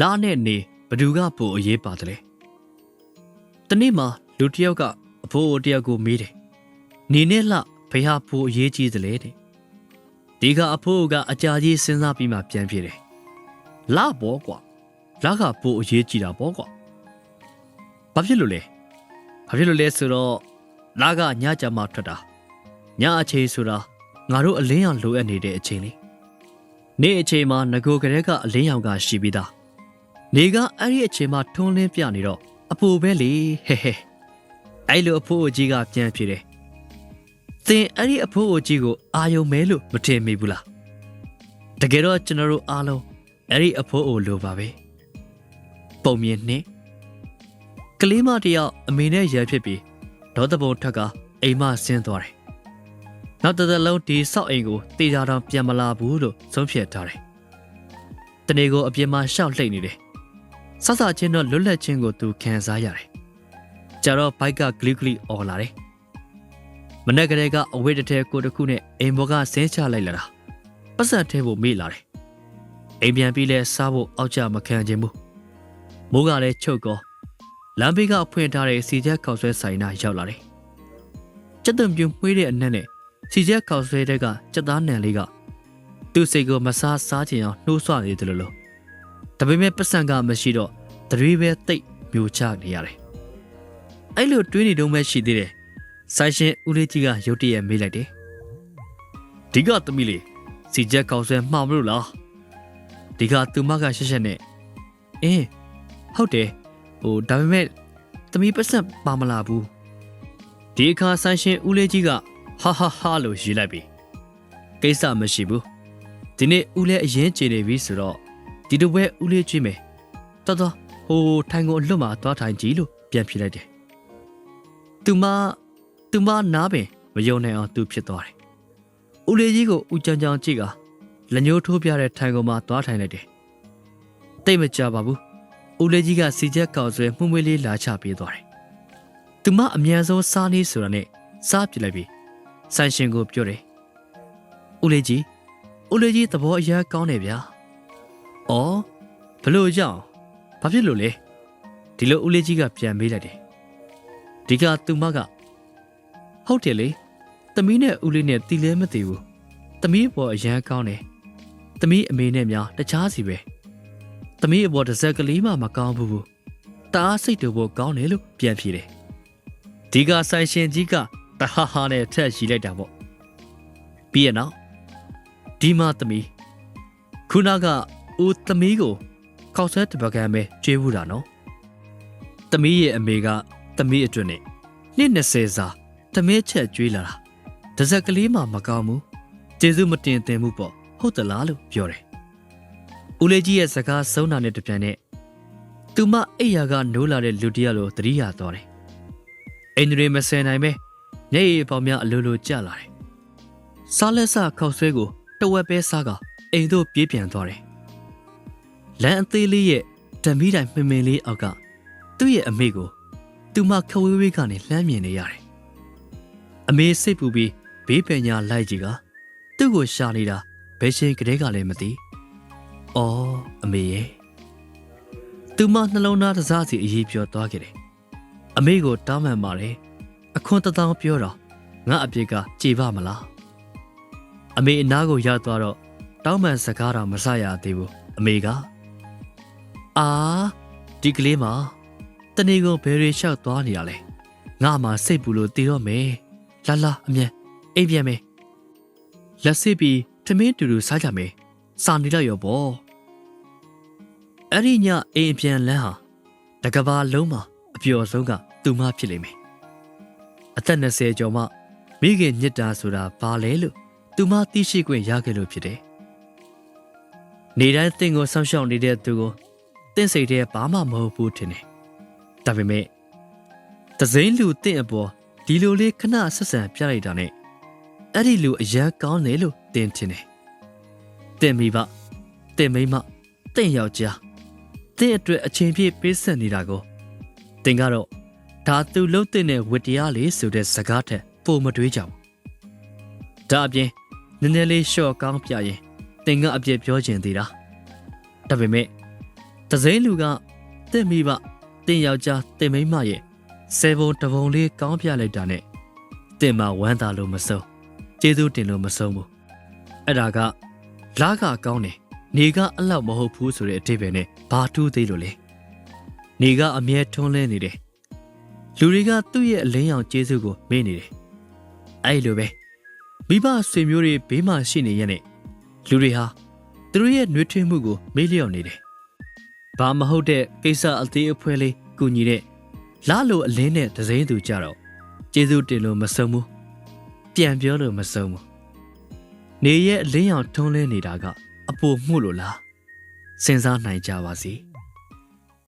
လားနဲ့နေဘသူကပိုအရေးပါတယ်လဲတနေ့မှာလူတစ်ယောက်ကအဖိုးတယောက်ကိုမေးတယ်နေနဲ့လှဘယ်ဟာပိုအရေးကြီးသလဲတဲ့ဒီကအဖိုးကအကြာကြီးစဉ်းစားပြီးမှပြန်ပြေတယ်လာဘောကွာလာကပိုအရေးကြီးတာဘောကွာဘာဖြစ်လို့လဲဘာဖြစ်လို့လဲဆိုတော့လာကညကြမှာထွက်တာညအချိန်ဆိုတာငါတို့အလင်းရောင်လိုအပ်နေတဲ့အချိန်လေးနေ့အချိန်မှာငကိုကလေးကအလင်းရောင်ကရှိပြီးသား နေကအဲ့ဒီအချိန်မှာထွန်းလင်းပြနေတော့အပူပဲလေဟဲဟဲအဲ့လိုအဖိုးအကြီးကပြန်ပြေတယ်သင်အဲ့ဒီအဖိုးအကြီးကိုအာယုံမဲလို့မထင်မိဘူးလားတကယ်တော့ကျွန်တော်တို့အားလုံးအဲ့ဒီအဖိုးအိုလိုပါပဲပုံမြင်နှင်းကလေးမတစ်ယောက်အမေနဲ့ရဲဖြစ်ပြီးဒေါသပုံထက်ကအိမ်မဆင်းသွားတယ်နောက်တစ်သက်လုံးဒီဆောက်အိမ်ကိုတေချာတောင်ပြန်မလာဘူးလို့ဆုံးဖြတ်ထားတယ်တနေ့ကိုအပြင်မှာရှောက်လှိမ့်နေတယ် ဆဆချင်းတော့လွတ်လပ်ခြင်းကိုသူခံစားရတယ်ကြတော့ဘိုက်ကဂလီဂလီអော်လာတယ်မနေ့ကလေးကအဝိတ္တထဲကိုတစ်ခုနဲ့အိမ်ဘောကဆင်းချလိုက်လာတာပတ်စံထဲကိုမေ့လာတယ်အိမ်ပြန်ပြီးလဲစားဖို့အောက်ကျမခံခြင်းဘူးမိုးကလည်းချုပ်ကောလမ်းဘေးကဖွင့်ထားတဲ့စီချက်ခေါက်ဆွဲဆိုင်နာရောက်လာတယ်ကျက်သွံပြူမှွေးတဲ့အနက်နဲ့စီချက်ခေါက်ဆွဲတဲ့ကစက်သားနံလေးကသူ့စိတ်ကိုမစားစားချင်အောင်နှိုးဆွနေတယ်လို့လို့ ဒါပေမဲ့ပတ်စံကမရှိတော့တရွေးပဲတိတ်မျိုးချနေရတယ်အဲ့လိုတွေးနေတုံးပဲရှိသေးတယ်ဆိုင်ရှင်ဦးလေးကြီးကရုတ်တရက်မေးလိုက်တယ်ဒီကသမီးလေးစီချက်ခေါက်ဆွဲမှားမလို့လားဒီကသူမကရှက်ရှက်နဲ့အင်းဟုတ်တယ်ဟိုဒါပေမဲ့သမီးပတ်စံပါမလာဘူးဒီအခါဆိုင်ရှင်ဦးလေးကြီးကဟာဟာဟာလို့ရေးလိုက်ပြီကိစ္စမရှိဘူးဒီနေ့ဦးလေးအရင်ကြေနေပြီဆိုတော့ ဒီတစ်ပွဲဦးလေးကြည့်မယ်တော်တော်ဟိုထိုင်ကိုအလွတ်မှာသွားထိုင်ကြည့်လို့ပြန်ဖြေလိုက်တယ်သူမသူမနားပင်မယုံနိုင်အောင်သူဖြစ်သွားတယ်ဦးလေးကြီးကိုဦးချမ်းချမ်းကြည့်ကလက်ညှိုးထိုးပြတဲ့ထိုင်ကုန်မှာသွားထိုင်လိုက်တယ်တိတ်မကြပါဘူးဦးလေးကြီးကစီချက်ကောက်ဆွဲမှုမွေးလေးလာချပေးသွားတယ်သူမအမြန်ဆုံးစားနေဆိုတာနဲ့စားပြစ်လိုက်ပြီးဆန်ရှင်ကိုပြောတယ်။ဦးလေးကြီးဦးလေးကြီးသဘောအရကောင်းတယ်ဗျာ။ အော်ဘလို့ကြောင့်ဘာဖြစ်လို့လဲဒီလိုဦးလေးကြီးကပြန်မေးလိုက်တယ်။ဒီကသူမကဟုတ်တယ်လေသမီးနဲ့ဦးလေးနဲ့တီလဲမသိဘူး။သမီးဘောအရန်ကောင်းတယ်။သမီးအမေနဲ့များတခြားစီပဲ။သမီးအဘောတစ်စက်ကလေးမှမကောင်းဘူး။တအားစိတ်တူဖို့ကောင်းတယ်လို့ပြန်ဖြေတယ်။ဒီကဆိုင်ရှင်ကြီးကတဟာဟာနဲ့ထက်ရှိလိုက်တာပေါ့ပြီးရနောက်ဒီမသမီးခုနက ဦးသမီးကိုခောက်ဆွဲတပကံပဲကျွေးဘူးတာနော်သမီးရဲ့အမေကသမီးအတွက်နဲ့နှစ်20စာသမီးချက်ကျွေးလာတာတစ်စက်ကလေးမှမကောင်းဘူးကျေးဇူးမတင်သင်ဘူးပေါ့ဟုတ်သလားလို့ပြောတယ်ဦးလေးကြီးရဲ့စကားဆုံးတာနဲ့တပြန်နဲ့သူမအိယာကနိုးလာတဲ့လူတယောက်လိုသတိရသွားတယ်အင်ဒရီမစင်နိုင်ပဲမျက်ရည်ပေါင်များအလိုလိုကျလာတယ်။စားလက်စခောက်ဆွဲကိုတဝက်ပဲစားကအိမ်သို့ပြေးပြန်သွားတယ်။ လမ်းအသေးလေးရဲ့ဓမီတိုင်မှင်မှင်လေးအောက်ကသူ့ရဲ့အမေကိုသူမခဝေးဝေးကနေလှမ်းမြင်နေရတယ်။အမေစိတ်ပူပြီးဘေးပညာလိုက်ကြည့်ကသူ့ကိုရှာနေတာဘယ်ချိန်ကလေးကလည်းမသိ။အော်အမေရဲ့သူမနှလုံးသားတစားစီအရေးပြောသွားခဲ့တယ်။အမေကိုတောင်းပန်ပါတယ်။အခွန်တထောင်ပြောတော့ငါအပြစ်ကကြေပါမလားအမေအနားကိုရောက်သွားတော့တောင်းပန်စကားတော့မဆရသေးဘူးအမေက အာဒီကလေးမတနေ့ကဘယ်ရီလျှောက်သွားနေရလဲငါမှစိတ်ပူလို့တည်တော့မယ်လာလာအမြန်အိပ်ပြန်မယ်လက်စစ်ပြီးထမင်းတူတူစားကြမယ်စာနေတော့ရောပေါ့အဲ့ဒီညအိမ်ပြန်လန်းဟာတကဘာလုံးမှာအပျော်ဆုံးကသူမဖြစ်လိမ့်မယ်အသက်20ကျော်မှမိခင်ညစ်တာဆိုတာဘာလဲလို့သူမသိရှိခွင့်ရခဲ့လို့ဖြစ်တယ်။နေတိုင်းတင်ကိုဆောင်းရှောက်နေတဲ့သူကို တင့်စိတ်ထဲဘာမှမဟုတ်ဘူးထင်တယ်။ဒါပေမဲ့တစိမ့်လူတင့်အပေါ်ဒီလိုလေးခဏဆက်ဆံပြလိုက်တာနဲ့အဲ့ဒီလူအရန်ကောင်းတယ်လို့တင်ထင်တယ်။တင်မိဘတင်မိမတင်ယောက်ျားတင်အတွက်အချိန်ပြည့်ပေးဆက်နေတာကိုတင်ကတော့ဒါသူလှုပ်တဲ့ဝတ္တရားလေးဆိုတဲ့စကားထက်ပိုမတွေးကြဘူး။ဒါအပြင်နည်းနည်းလေးရှော့ကောင်းပြရင်တင်ကအပြစ်ပြောခြင်းသေးတာ။ဒါပေမဲ့ တစိမ့်လူကတင့်မိဘတင့်ယောက်ျားတင့်မိန်းမရဲ့ဆယ်ပုံတစ်ပုံလေးကောင်းပြလိုက်တာနဲ့တင့်မဝမ်းသာလို့မဆုံးကျေးဇူးတင်လို့မဆုံးဘူးအဲ့ဒါကလာကကောင်းတယ်နေကအလောက်မဟုတ်ဘူးဆိုတဲ့အတိပ္ပယ်နဲ့ဘာတူးသေးလို့လဲနေကအမြဲထွန်းလဲနေတယ်လူတွေကသူ့ရဲ့အလင်းရောင်ကျေးဇူးကိုမေ့နေတယ်အဲ့လိုပဲမိဘဆွေမျိုးတွေဘေးမှာရှိနေရဲ့နဲ့လူတွေဟာသူတို့ရဲ့နှွေးထွေးမှုကိုမေ့လျော့နေတယ် ဘာမဟုတ်တဲ့ကိစ္စအသေးအဖွဲလေးကူညီတဲ့လာလိုအလင်းနဲ့ဒဇိမ့်သူကြတော့ကျေးဇူးတင်လို့မဆုံးဘူးပြန်ပြောလို့မဆုံးဘူးနေရဲ့အလင်းရောင်ထွန်းလဲနေတာကအပူမှုလို့လားစဉ်းစားနိုင်ကြပါစေ။